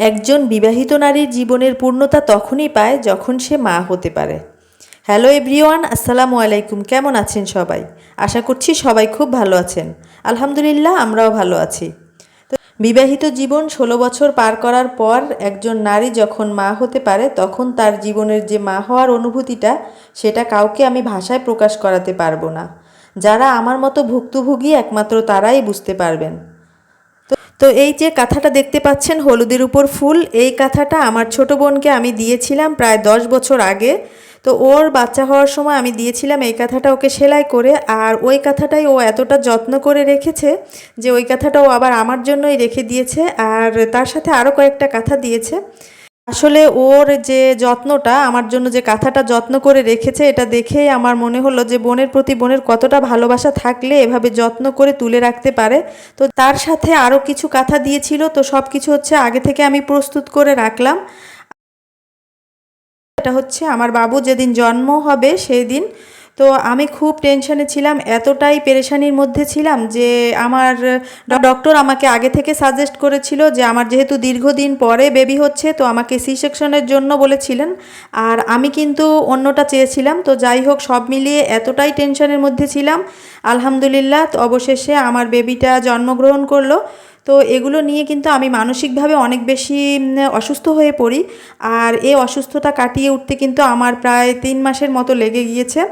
একজন বিবাহিত নারীর জীবনের পূর্ণতা তখনই পায় যখন সে মা হতে পারে। হ্যালো এভরিওয়ান, আসসালামু আলাইকুম। কেমন আছেন সবাই? আশা করছি সবাই খুব ভালো আছেন। আলহামদুলিল্লাহ, আমরাও ভালো আছি। বিবাহিত জীবন ষোলো বছর পার করার পর একজন নারী যখন মা হতে পারে, তখন তার জীবনের যে মা হওয়ার অনুভূতিটা, সেটা কাউকে আমি ভাষায় প্রকাশ করাতে পারব না। যারা আমার মতো ভুক্তভোগী, একমাত্র তারাই বুঝতে পারবেন। তো এই যে কাঁথাটা দেখতে পাচ্ছেন, হলুদের উপর ফুল, এই কাঁথাটা আমার ছোট বোনকে আমি দিয়েছিলাম প্রায় দশ বছর আগে। তো ওর বাচ্চা হওয়ার সময় আমি দিয়েছিলাম এই কাঁথাটা ওকে সেলাই করে, আর ওই কাঁথাটাই ও এতটা যত্ন করে রেখেছে যে ওই কাঁথাটা ও আবার আমার জন্যই রেখে দিয়েছে, আর তার সাথে আরও কয়েকটা কাঁথা দিয়েছে। আসলে ওর যে যত্নটা, আমার জন্য যে কাঁথাটা যত্ন করে রেখেছে, এটা দেখেই আমার মনে হলো যে বোনের প্রতি বোনের কতটা ভালোবাসা থাকলে এভাবে যত্ন করে তুলে রাখতে পারে। তো তার সাথে আরও কিছু কাঁথা দিয়েছিল, তো সব কিছু হচ্ছে আগে থেকে আমি প্রস্তুত করে রাখলাম। এটা হচ্ছে, আমার বাবু যেদিন জন্ম হবে সেই দিন তো আমি খুব টেনশনে ছিলাম, এতটাই পেরেশানির মধ্যে ছিলাম যে আমার ডক্টর আমাকে আগে থেকে সাজেস্ট করেছিল যে আমার যেহেতু দীর্ঘদিন পরে বেবি হচ্ছে, তো আমাকে সি সেকশনের জন্য বলেছিলেন। আর আমি কিন্তু অন্যটা চেয়েছিলাম, তো যাই হোক, সব মিলিয়ে এতটাই টেনশনের মধ্যে ছিলাম। আলহামদুলিল্লাহ, তো অবশেষে আমার বেবিটা জন্মগ্রহণ করল। তো এগুলো নিয়ে কিন্তু আমি মানসিকভাবে অনেক বেশি অসুস্থ হয়ে পড়ি। আর এই অসুস্থতা কাটিয়ে উঠতে কিন্তু আমার প্রায় তিন মাসের মতো লেগে গিয়েছে।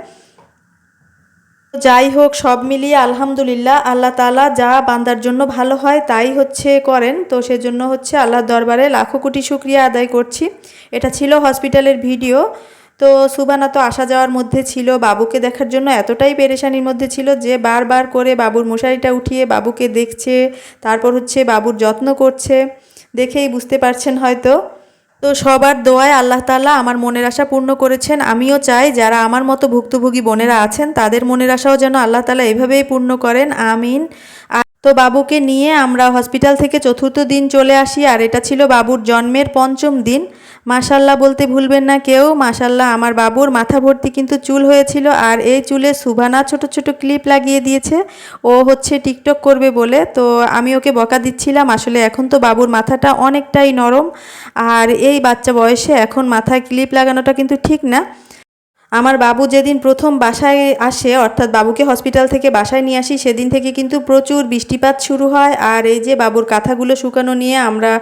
যাই হোক, সব মিলিয়ে আলহামদুলিল্লাহ আল্লাহ তালা যা বান্দার জন্য ভালো হয় তাই হচ্ছে করেন। তো সেজন্য হচ্ছে আল্লাহর দরবারে লাখো কোটি শুক্রিয়া আদায় করছি। এটা ছিল হসপিটালের ভিডিও। তো সুবানা তো আসা যাওয়ার মধ্যে ছিল, বাবুকে দেখার জন্য এতটাই পেরেশানির মধ্যে ছিল যে বারবার করে বাবুর মশারিটা উঠিয়ে বাবুকে দেখছে, তারপর হচ্ছে বাবুর যত্ন করছে। দেখেই বুঝতে পারছেন হয়তো। তো সবার দোয়ায় আল্লাহ তাল্লাহ আমার মনের আশা পূর্ণ করেছেন। আমিও চাই যারা আমার মতো ভুক্তভোগী বোনেরা আছেন, তাদের মনের আশাও যেন আল্লাহ তালা এভাবেই পূর্ণ করেন। আমিন। তো বাবুকে নিয়ে আমরা হসপিটাল থেকে চতুর্থ দিন চলে আসি, আর এটা ছিল বাবুর জন্মের পঞ্চম দিন। মাশাল্লাহ বলতে ভুলবেন না কেউ। মাশাল্লাহ, আমার বাবুর মাথা ভর্তি কিন্তু চুল হয়েছিল আর এই চুলে সুভানা ছোট ছোট ক্লিপ লাগিয়ে দিয়েছে। ও হচ্ছে টিকটক করবে বলে, তো আমি ওকে বকা দিচ্ছিলাম। আসলে এখন তো বাবুর মাথাটা অনেকটাই নরম। আর এই বাচ্চা বয়সে এখন মাথায় ক্লিপ লাগানোটা কিন্তু ঠিক না। আমার বাবু যেদিন প্রথম বাসায় আসে, অর্থাৎ বাবুকে হসপিটাল থেকে বাসায় নিয়ে আসি, সেদিন থেকে কিন্তু প্রচুর বৃষ্টিপাত শুরু হয়। আর এই যে বাবুর কাঁথাগুলো শুকানো নিয়ে আমরা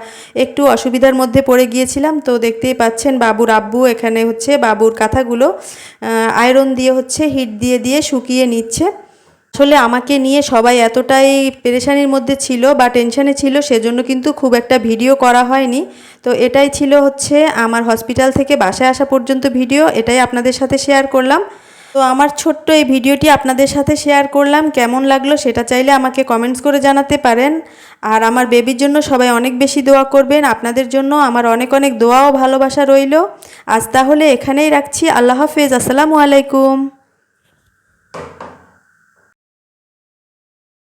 একটু অসুবিধার মধ্যে পড়ে গিয়েছিলাম, তো দেখতেই পাচ্ছেন বাবুর আব্বু এখানে হচ্ছে, বাবুর কাঁথাগুলো আয়রন দিয়ে হচ্ছে হিট দিয়ে দিয়ে শুকিয়ে নিচ্ছে। আসলে আমাকে নিয়ে সবাই এতটাই পেরেশানির মধ্যে ছিল বা টেনশানে ছিল, সেজন্য কিন্তু খুব একটা ভিডিও করা হয়নি। তো এটাই ছিল হচ্ছে আমার হসপিটাল থেকে বাসায় আসা পর্যন্ত ভিডিও, এটাই আপনাদের সাথে শেয়ার করলাম। তো আমার ছোট্ট এই ভিডিওটি আপনাদের সাথে শেয়ার করলাম, কেমন লাগল সেটা চাইলে আমাকে কমেন্টস করে জানাতে পারেন। আর আমার বেবির জন্য সবাই অনেক বেশি দোয়া করবেন, আপনাদের জন্য আমার অনেক অনেক দোয়া ও ভালোবাসা রইল। আজ তাহলে এখানেই রাখছি, আল্লাহ হাফেজ, আসসালামু আলাইকুম।